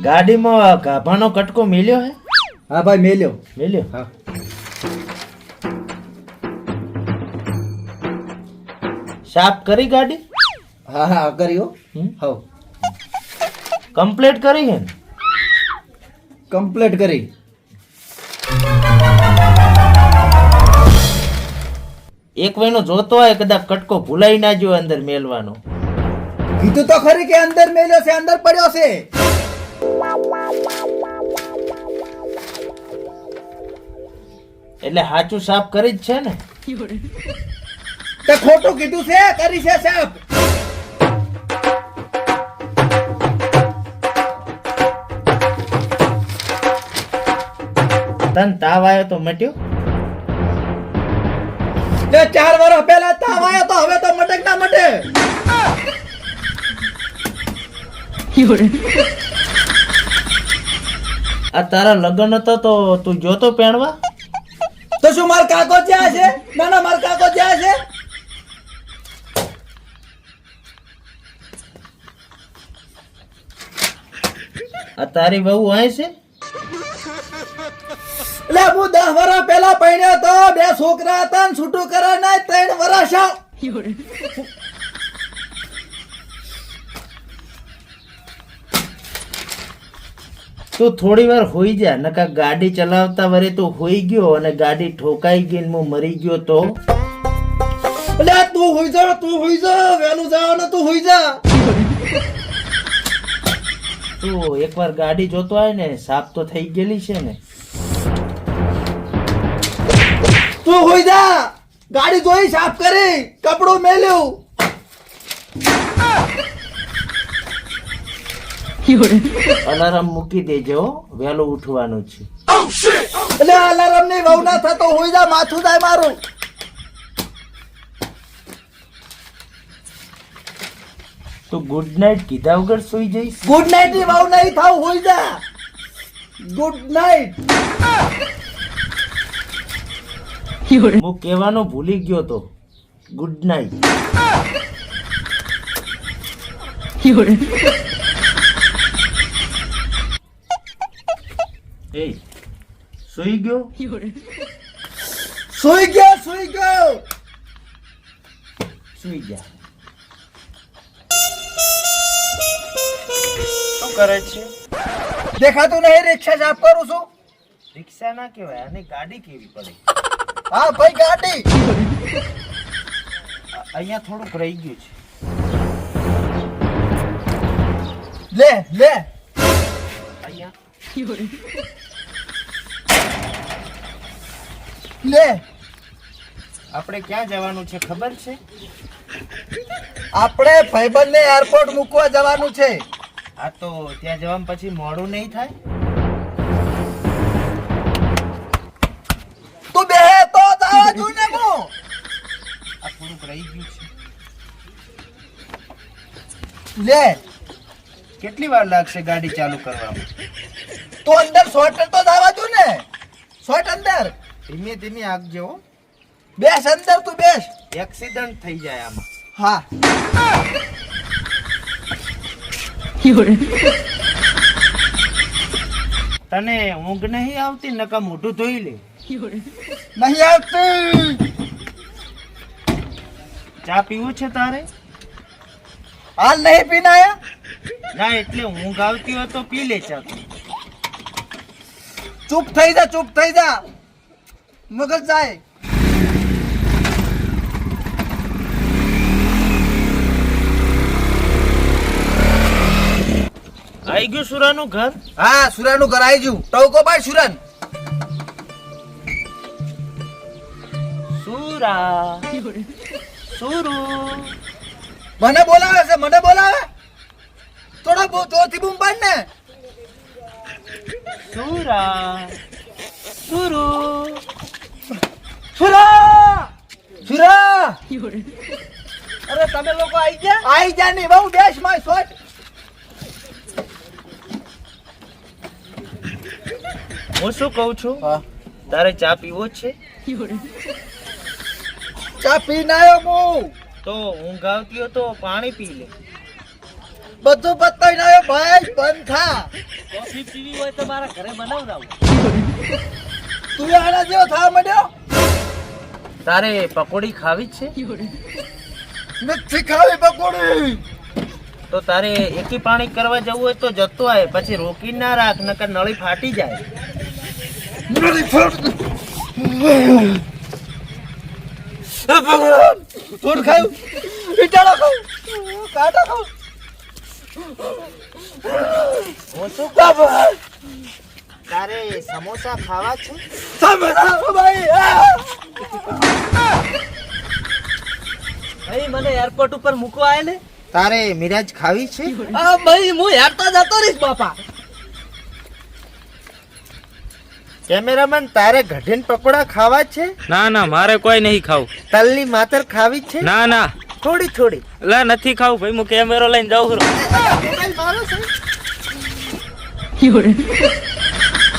ગાડીમાં ગાભાનો કટકો મેલ્યો હે? હા ભાઈ મેલ્યો. મેલ્યો? હા. સાફ કરી ગાડી? હા હા કર્યો? હવ. કમ્પ્લીટ કરી હે કમ્પ્લીટ કરી. એક મહિનો જોતો હોય કદાચ કટકો ભૂલાઈ ના ગયો અંદર મેલવાનો. કીધું તો ખરી કે અંદર મેલ્યો છે અંદર પડ્યો છે. એટલે હાચું સાફ કરી જ છે ને? તે ખોટું કીધું છે કરી છે સાફ તન તાવ આવ્યો તો મટ્યો? તે ચાર વર્ષ પહેલા તાવ આવ્યો તો હવે તો મટક ના મટે. આ તારા લગ્ન હતા તો તું જોતો પહેણવા? તો શું માર કાકો જ્યાં છે? ના ના માર કાકો જ્યાં છે? આ તારી બહુ અહીં છે? એટલે હું દસ વર્ષ પહેલા પહેણ્યો તો બે છોકરા હતા ને છૂટું કરે ને ત્રણ વર્ષ તું થોડી વાર હોઈ જા, નકા ગાડી ચલાવતા વરે તો હોઈ ગયો અને ગાડી ઠોકાઈ ગઈ હું મરી ગયો તો? તું હોઈ જા, તું હોઈ જા, વહેલું ને તું હોઈ જા. તું એકવાર ગાડી જોતો આય ને સાફ તો થઈ ગયેલી છે ને. તું હોઈ જા, ગાડી જોઈ, સાફ કરી, કપડું મેલ્યું. અલાર્મ મૂકી દેજો. વહેલું ઉઠવાનું છે. એટલે અલાર્મની વહુ ના થતો હોય જા માથું થાય મારું. તો ગુડ નાઇટ કીધા વગર સુઈ જઈશ? ગુડ નાઇટની વહુ નહીં થાવ હોય જા. ગુડ નાઇટ હું કહેવાનો ભૂલી ગયો તો. ગુડ નાઇટ સુઈ ગયો સુઈ ગયો સુઈ ગયો સુઈ ગયા શું કરે છે દેખાતું નહીં રિક્ષા સાફ કરું છું રિક્ષા ના કહેવાય અને ગાડી કેવી પડે હા ભાઈ ગાડી અહીંયા થોડુંક રહી ગયું છે લે લે અહીંયા લે. આપણે ક્યાં જવાનું છે ખબર છે? આપણે ભાઈબંધ એરપોર્ટ મૂકવા જવાનું છે. આ તો ત્યાં જવામાં પછી મોડું નહીં થાય? તું બે તો જવા જોઈ ને હું. આ પૂરું રહી ગયું છે. લે. કેટલી વાર લાગશે ગાડી ચાલુ કરવામાં? તું અંદર શોર્ટ તો દાવા જો ને શોર્ટ અંદર ધીમે ધીમે આગજો. બેસ અંદર તું બેસ. એક્સિડન્ટ થઈ જાય આમાં. હા. તને ઊંઘ નહીં આવતી નકા મોઢું ધોઈ લે. નહીં આવતી. ચા પીવું છે તારે? હાલ નહીં પીનાયા? ના એટલે ઊંઘ આવતી હોય તો પી લે ચા. ચૂપ થઈ જા ચૂપ થઈ જા. મગજ જાય આઈ ગયું સુરાનું ઘર હા સુરાનું ઘર આવી ગયું. ટવકો ભાઈ સુરન. સુરા. સુરુ. મને બોલાવે છે મને બોલાવે? થોડો જોરથી બૂમ પાડ ને. સુરા. સુરુ. સુરા સુરા અરે તમે લોકો આવી ગયા? આવી ગયા નહીં બહુ દેશમાં સોટ હું શું કહું છું? તારે ચા પીવો છે? ચા પી નાયો હું. તો ઊંઘ આવતી હોય તો પાણી પી લે. બધું બતાવી નાયો ભાઈ બંધ થા કોફી પીવી હોય તો મારા ઘરે બનાવડાવું. તું આના જેવો થા માંડ્યો? તારે પકોડી ખાવી જ છે? નથી ખાવી પકોડી. તો તારે એકી પાણી કરવા જવું હોય તો જતો આવે પછી રોકી ના રાખ નકર નળી ફાટી જાય. નળી ફૂડ ખાયું ઈટાળો કાંટા તારે સમોસા ખાવા છે? સમોસા ભાઈ! ભાઈ મને એરપોર્ટ ઉપર મૂકવા આવે ને. તારે મિરાજ ખાવી છે? આ ભાઈ હું હેરતા જતો રહીશ બાપા. કેમેરામેન તારે ગઢીન પકોડા ખાવા છે? ના ના મારે કોઈ નહીં ખાવું. તલની માતર ખાવી છે? ના ના. થોડી થોડી. લે નથી ખાવું ભાઈ હું કેમેરો લઈને જાઉં છું. મોબાઈલ મારો છે.